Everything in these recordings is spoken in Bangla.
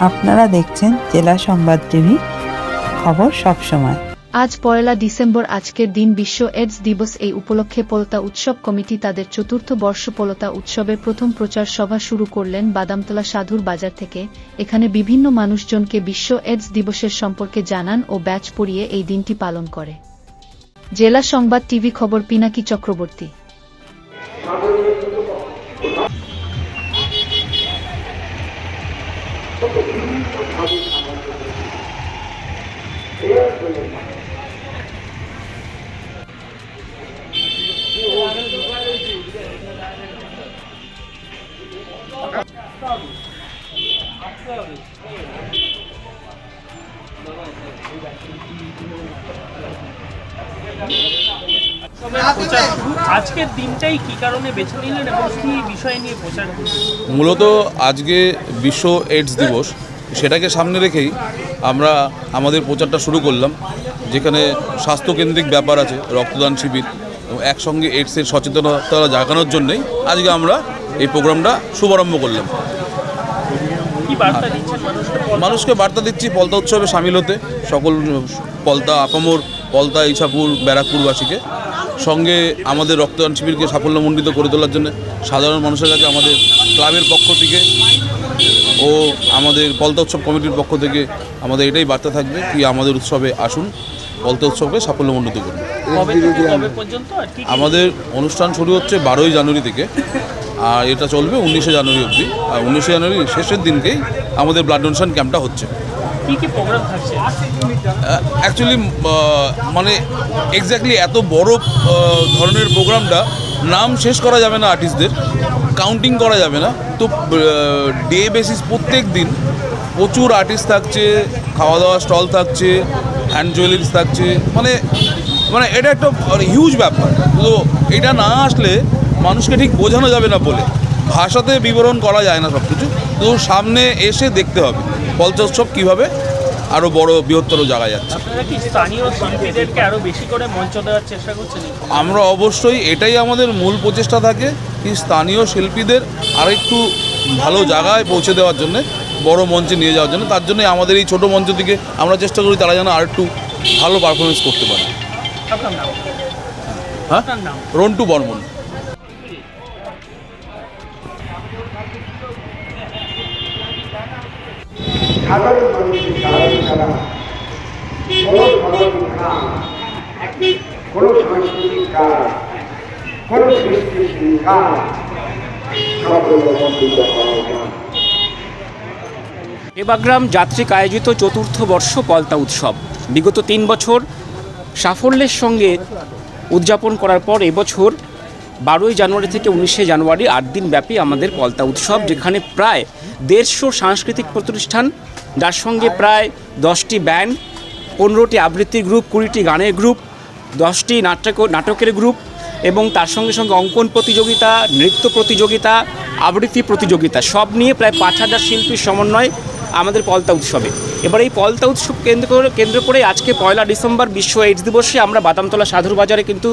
আপনারা দেখছেন জেলা সংবাদ টিভি খবর সবসময় আজ পয়লা ডিসেম্বর আজকের দিন বিশ্ব এডস দিবস এই উপলক্ষে পলতা উৎসব কমিটি তাদের চতুর্থ বর্ষ পলতা উৎসবের প্রথম প্রচার সভা শুরু করলেন বাদামতলা সাধুর বাজার থেকে। এখানে বিভিন্ন মানুষজনকে বিশ্ব এডস দিবসের সম্পর্কে জানান ও ব্যাচ পড়িয়ে এই দিনটি পালন করে। জেলা সংবাদ টিভি খবর পিনাকি চক্রবর্তী। আজকের দিনটাই কি কারণে বেছে নিলেন এবং কি বিষয় নিয়ে প্রচার মূলত আজকে বিশ্ব এইডস দিবস। সেটাকে সামনে রেখেই আমরা আমাদের প্রচারটা শুরু করলাম যেখানে স্বাস্থ্যকেন্দ্রিক ব্যাপার আছে রক্তদান শিবির এবং একসঙ্গে এইডসের সচেতনতা জাগানোর জন্যই আজকে আমরা এই প্রোগ্রামটা শুভারম্ভ করলাম। মানুষকে বার্তা দিচ্ছি পলতা উৎসবে সামিল হতে সকল পলতা আপামর পলতা ইছাপুর ব্যারাকপুরবাসীকে। সঙ্গে আমাদের রক্তদান শিবিরকে সাফল্যমণ্ডিত করে তোলার জন্য সাধারণ মানুষের কাছে আমাদের ক্লাবের পক্ষ থেকে ও আমাদের পলতা উৎসব কমিটির পক্ষ থেকে আমাদের এটাই বার্তা থাকবে কি আমাদের উৎসবে আসুন পলতা উৎসবকে সাফল্যমণ্ডিত করুন আমাদের অনুষ্ঠান শুরু হচ্ছে বারোই জানুয়ারি থেকে আর এটা চলবে উনিশে জানুয়ারি অবধি আর উনিশে জানুয়ারি শেষের দিনকেই আমাদের ব্লাড ডোনেশন ক্যাম্পটা হচ্ছে। অ্যাকচুয়ালি মানে এক্স্যাক্টলি এত বড় ধরনের প্রোগ্রামটা নাম শেষ করা যাবে না আর্টিস্টদের কাউন্টিং করা যাবে না। তো ডে বেসিস প্রত্যেক দিন প্রচুর আর্টিস্ট থাকছে খাওয়া দাওয়া স্টল থাকছে হ্যান্ড জুয়েলারিস থাকছে। মানে মানে এটা একটা হিউজ ব্যাপার। তো এটা না আসলে মানুষকে ঠিক বোঝানো যাবে না বলে। ভাষাতে বিবরণ করা যায় না সব কিছু তো সামনে এসে দেখতে হবে। পলচোৎসব কীভাবে আরও বড় বৃহত্তর জায়গায় যাচ্ছে। স্থানীয় শিল্পীদেরকে আরও বেশি করে মঞ্চ দেওয়ার চেষ্টা করছেন? আমরা অবশ্যই এটাই আমাদের মূল প্রচেষ্টা থাকে কি স্থানীয় শিল্পীদের আরেকটু ভালো জায়গায় পৌঁছে দেওয়ার জন্য বড় মঞ্চে নিয়ে যাওয়ার জন্য। তার জন্য আমাদের এই ছোট মঞ্চ থেকে আমরা চেষ্টা করি তারা যেন আরেকটু ভালো পারফরমেন্স করতে পারে। হ্যাঁ? রন্টু বর্মন। সাধারণ মানুষের ছাড়া কোনো সামাজিক কাজ কোনো সাংস্কৃতিক কাজ, কোনো সৃষ্টিশীল কাজ যাত্রিক আয়োজিত চতুর্থ বর্ষ পলতা উৎসব। বিগত তিন বছর সাফল্যের সঙ্গে উদযাপন করার পর এবছর বারোই জানুয়ারি থেকে উনিশে জানুয়ারি আট দিন ব্যাপী আমাদের পলতা উৎসব, যেখানে প্রায় দেড়শো সাংস্কৃতিক প্রতিষ্ঠান যার সঙ্গে প্রায় দশটি ব্যান্ড, পনেরোটি আবৃত্তি গ্রুপ, কুড়িটি গানের গ্রুপ, দশটি নাটক নাটকের গ্রুপ এবং তার সঙ্গে সঙ্গে অঙ্কন প্রতিযোগিতা, নৃত্য প্রতিযোগিতা, আবৃত্তি প্রতিযোগিতা, সব নিয়ে প্রায় পাঁচ হাজার শিল্পীর সমন্বয় আমাদের পলতা উৎসবে। এবার এই পলতা উৎসব কেন্দ্র কেন্দ্র করে আজকে পয়লা ডিসেম্বর বিশ্ব এইডস দিবসে আমরা বাদামতলা সাধুর বাজারে কিন্তু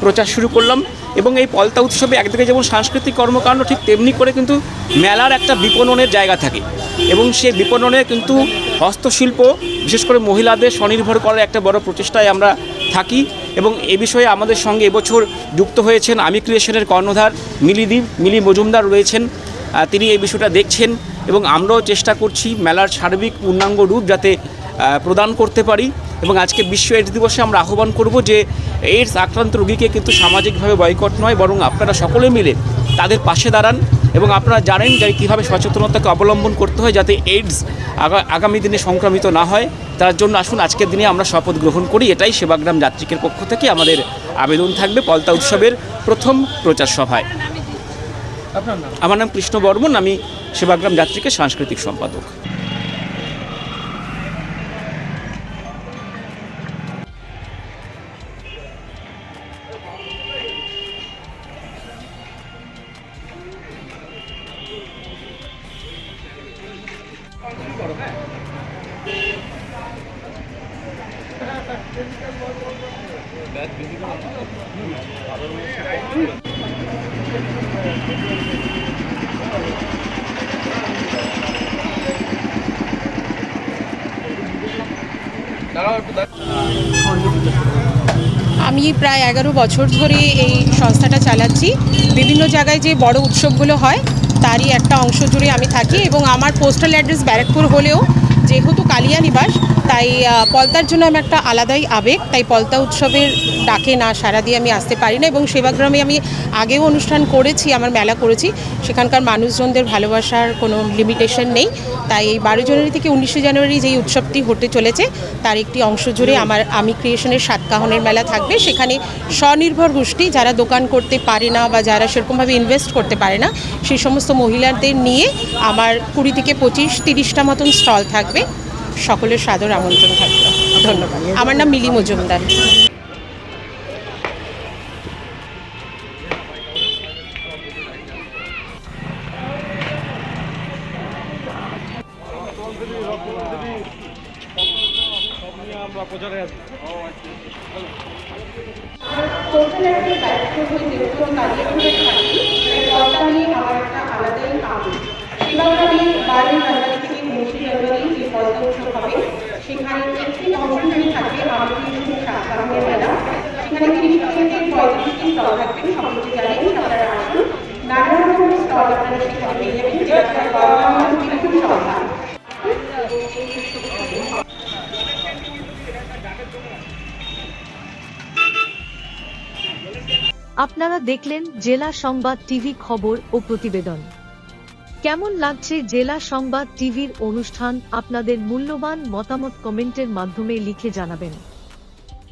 প্রচার শুরু করলাম এবং এই পলতা উৎসবে একদিকে যেমন সাংস্কৃতিক কর্মকাণ্ড ঠিক তেমনি করে কিন্তু মেলার একটা বিপণনের জায়গা থাকে এবং সেই বিপণনে কিন্তু হস্তশিল্প, বিশেষ করে মহিলাদের স্বনির্ভর করার একটা বড় প্রচেষ্টায় আমরা থাকি এবং এ বিষয়ে আমাদের সঙ্গে এবছর যুক্ত হয়েছেন আমি ক্রিয়েশনের কর্ণধার মিলিদীপ মিলি মজুমদার রয়েছেন তিনি এই বিষয়টা দেখছেন এবং আমরাও চেষ্টা করছি মেলার সার্বিক পূর্ণাঙ্গ রূপ যাতে প্রদান করতে পারি এবং আজকে বিশ্ব এইডস দিবসে আমরা আহ্বান করব যে এইডস আক্রান্ত রোগীকে কিন্তু সামাজিকভাবে বয়কট নয় বরং আপনারা সকলে মিলে তাদের পাশে দাঁড়ান এবং আপনারা জানেন যে কীভাবে সচেতনতাকে অবলম্বন করতে হয় যাতে এইডস আগামী দিনে সংক্রামিত না হয়। তার জন্য আসুন আজকের দিনে আমরা শপথ গ্রহণ করি। এটাই সেবাগ্রাম যাত্রিকের পক্ষ থেকে আমাদের আবেদন থাকবে পলতা উৎসবের প্রথম প্রচার সভায়। আমার নাম কৃষ্ণ বর্মন আমি সেবাগ্রাম যাত্রীকে সাংস্কৃতিক সম্পাদক। আমি প্রায় এগারো বছর ধরে এই সংস্থাটা চালাচ্ছি। বিভিন্ন জায়গায় যে বড় উৎসবগুলো হয়, তারই একটা অংশ জুড়ে আমি থাকি এবং আমার পোস্টাল অ্যাড্রেস ব্যারাকপুর হলেও যেহেতু কালিয়া নিবাস, তাই পলতার জন্য আমি একটা আলাদাই আবেগ। তাই পলতা উৎসবের ডাকে না সারা দিয়ে আমি আসতে পারি না এবং সেবাগ্রামে আমি আগেও অনুষ্ঠান করেছি, আমার মেলা করেছি। সেখানকার মানুষজনদের ভালোবাসার কোনো লিমিটেশন নেই। তাই এই বারো জানুয়ারি থেকে উনিশে জানুয়ারি যেই উৎসবটি হতে চলেছে, তার একটি অংশ জুড়ে আমার আমি ক্রিয়েশনের সাতকাহনের মেলা থাকবে। সেখানে স্বনির্ভর গোষ্ঠী যারা দোকান করতে পারে না বা যারা সেরকমভাবে ইনভেস্ট করতে পারে না, সেই সমস্ত মহিলাদের নিয়ে আমার কুড়ি থেকে পঁচিশ তিরিশটা মতন স্টল থাকবে সকলের সাদর আমন্ত্রণ থাকবে ধন্যবাদ। আমার নাম মিলি মজুমদার। সেখানে একটি অংশগ্রহণ থাকবে আমাদের সাতকাহনের মেলা সেখানে তিরিশ থেকে পঁয়ত্রিশটি আপনারা দেখলেন জেলা সংবাদ টিভি খবর ও প্রতিবেদন। কেমন লাগছে জেলা সংবাদ টিভির অনুষ্ঠান? আপনাদের মূল্যবান মতামত কমেন্টের মাধ্যমে লিখে জানাবেন।